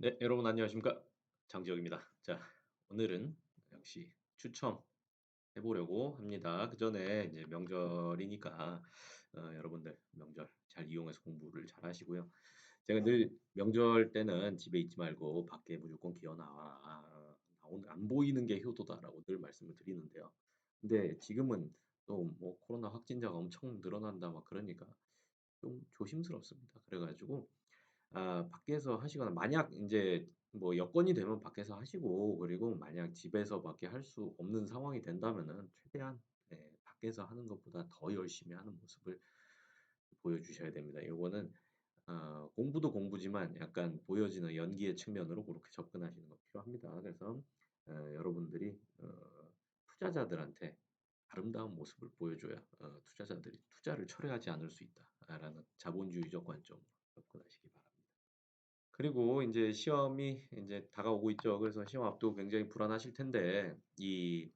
네, 여러분 안녕하십니까? 장지혁입니다. 자, 오늘은 역시 추첨 해보려고 합니다. 그 전에 이제 명절이니까 어, 여러분들 명절 잘 이용해서 공부를 잘 하시고요. 제가 늘 명절 때는 집에 있지 말고 밖에 무조건 기어. 오늘 안 보이는 게 효도다라고 늘 말씀을 드리는데요. 근데 지금은 또 뭐 코로나 확진자가 엄청 늘어난다 막 그러니까 좀 조심스럽습니다. 그래가지고 아 밖에서 하시거나 만약 인제 뭐 여건이 되면 밖에서 하시고 그리고 만약 집에서밖에 할 수 없는 상황이 된다면은 최대한 예 밖에서 하는 것보다 더 열심히 하는 모습을 보여주셔야 됩니다. 요거는 어 공부도 공부지만 약간 보여지는 연기의 측면으로 고렇게 접근하시는 거 필요합니다. 그래서 어 여러분들이 어 투자자들한테 아름다운 모습을 보여줘야 어 투자자들이 투자를 철회하지 않을 수 있다라는 자본주의적 관점으로 접근하시기 바랍니다. 그리고 인제 시험이 인제 다가오고 있죠. 그래서 시험 앞두고 굉장히 불안하실 텐데 이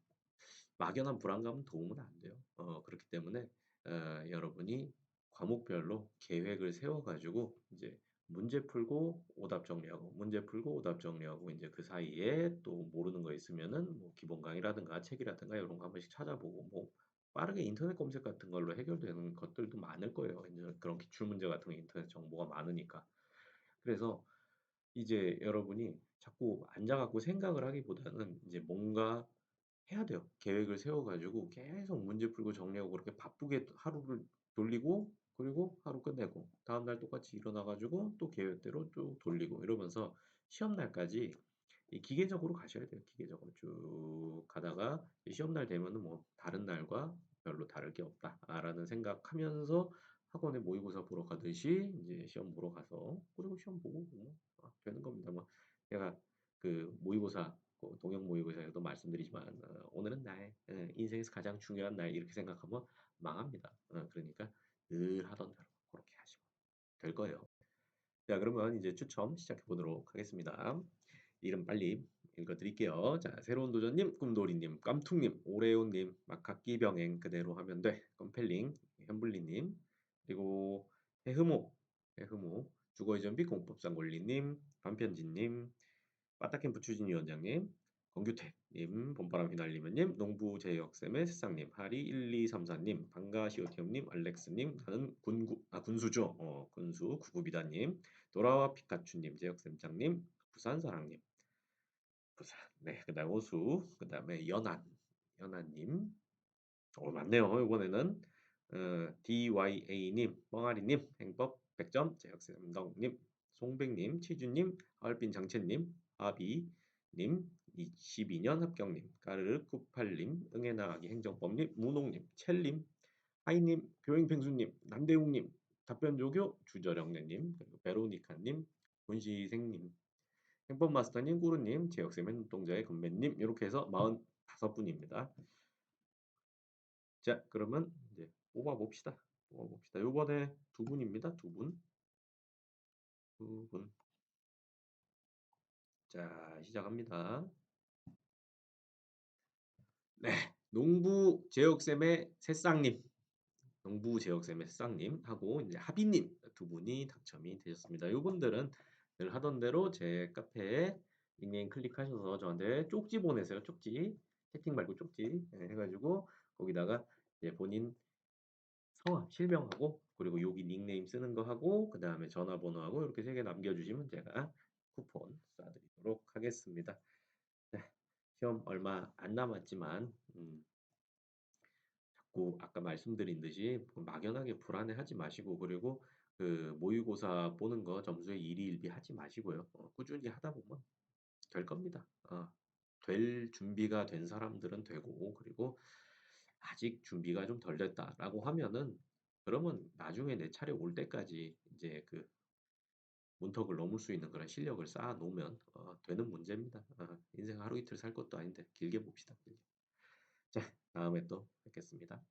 막연한 불안감은 도움은 안 돼요. 어 그렇기 때문에 어 여러분이 과목별로 계획을 세워 가지고 이제 문제 풀고 오답 정리하고 문제 풀고 오답 정리하고 인제 그 사이에 또 모르는 거 있으면은 뭐 기본 강의라든가 책이라든가 요런 거 한 번씩 찾아보고 뭐 빠르게 인터넷 검색 같은 걸로 해결되는 것들도 많을 거예요. 인제 그런 기출 문제 같은 거 인터넷 정보가 많으니까. 그래서 이제 여러분이 자꾸 앉아 갖고 생각을 하기보다는 이제 뭔가 해야 돼요. 계획을 세워 가지고 계속 문제 풀고 정리하고 그렇게 바쁘게 하루를 돌리고 그리고 하루 끝내고 다음날 똑같이 일어나 가지고 또 계획대로 쭉 돌리고 이러면서 시험 날까지 이 기계적으로 가셔야 돼요. 기계적으로 쭉 가다가 이 시험날 되면은 뭐 '다른 날과 별로 다를 게 없다.'라는 생각하면서 학원에 모의고사 보러 가듯이 인제 시험 보러 가서 그리고 시험 보고 뭐 아 되는 겁니다. 뭐 제가 그 모의고사 그 동형 모의고사에서도 말씀드리지만 어 '오늘은 나의 예 인생에서 가장 중요한 날.' 이렇게 생각하면 망합니다. 어 그러니까 늘 하던 대로 고렇게 하시면 될 거예요. 자 그러면 이제 추첨 시작해 보도록 하겠습니다. 이름 빨리 읽어 드릴게요. 자 새로운 도전님, 꿈돌이님, 깜툭님, 오레오님, 막학기 병행 그대로 하면 돼, 껌펠링, 현블리님, 그리고 해흠옥, 해흠옥, 주거이전비 공법상 권리님, 반편지님, 빠따캠프 추진 위원장님, 권규택님, 봄바람 휘날리면님, 농부제역쌤의 새싹님, 하리1234님, 방가시오티엄님, 알렉스님, 나는 군구 아 군수죠. 어 군수 구구비다님, 돌아와 피카츄님, 제역쌤장님, 부산사랑님. 부산 네 그 다음 호수 그 다음에 연안, 연안님. 어 많네요 이번에는. 어 DYA님, 멍아리님, 행법 100점, 제역쌤덕님, 송백님, 치주님, 하얼빈 장채님, 아비님, 22년 합격님, 까르르 98님, 응애 나가기 행정법님, 무농님, 첼님, 하이님, 교행펭수님, 남대웅님, 답변조교 주저령네님, 그리고 베로니카님, 군시생님, 행법마스터님, 꾸루님, 제역쌤의 눈동자의 건배님 요렇게 해서 45분입니다. 자 그러면 이제 뽑아 봅시다. 뽑아 봅시다. 요번에 2 분입니다. 2 분. 2 분. 자 시작합니다. 네. 농부 제역쌤의 새싹님, 농부 제역쌤의 새싹님하고 인제 하비님 2 분이 당첨이 되셨습니다. 요분들은 늘 하던 대로 제 카페에 닉네임 클릭하셔서 저한테 쪽지 보내세요. 쪽지. 채팅 말고 쪽지. 예해 가지고 거기다가 이제 본인 성함, 실명하고 그리고 여기 닉네임 쓰는 거 하고 그 다음에 전화번호하고 요렇게 3개 남겨 주시면 제가 쿠폰 쏴 드리도록 하겠습니다. 네. 시험 얼마 안 남았지만 음 자꾸 아까 말씀드린 듯이 그 막연하게 불안해하지 마시고 그리고 그 모의고사 보는 거 점수에 일희일비 하지 마시고요. 어 꾸준히 하다 보면 될 겁니다. 어 될 준비가 된 사람들은 되고 그리고 ' 아직 준비가 좀 덜 됐다.'라고 하면은 그러면 나중에 내 차례 올 때까지 인제 그 문턱을 넘을 수 있는 그런 실력을 쌓아 놓으면 어 되는 문제입니다. 어 인생 하루 이틀 살 것도 아닌데 길게 봅시다 길게. 자 다음에 또 뵙겠습니다.